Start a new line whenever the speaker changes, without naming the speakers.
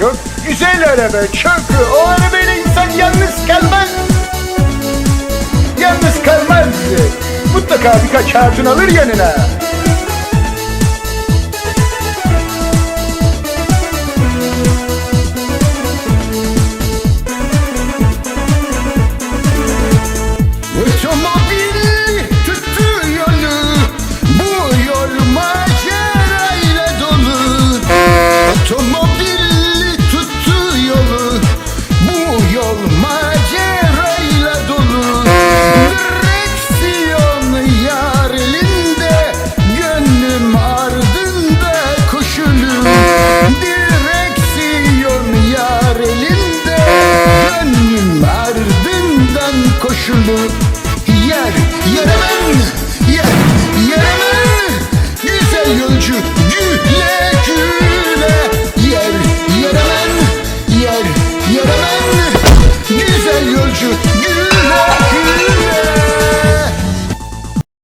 Çök güzel araba çök. O arabayla insan yalnız kalmaz. Yalnız kalmaz. Mutlaka birkaç hatun alır yanına. Otomobil tuttu yolu bu yol küldü Yer, yeremen, yer, yeremen. Güzel yolcu, güle güle. Yer, yeremen, yer, yeremen.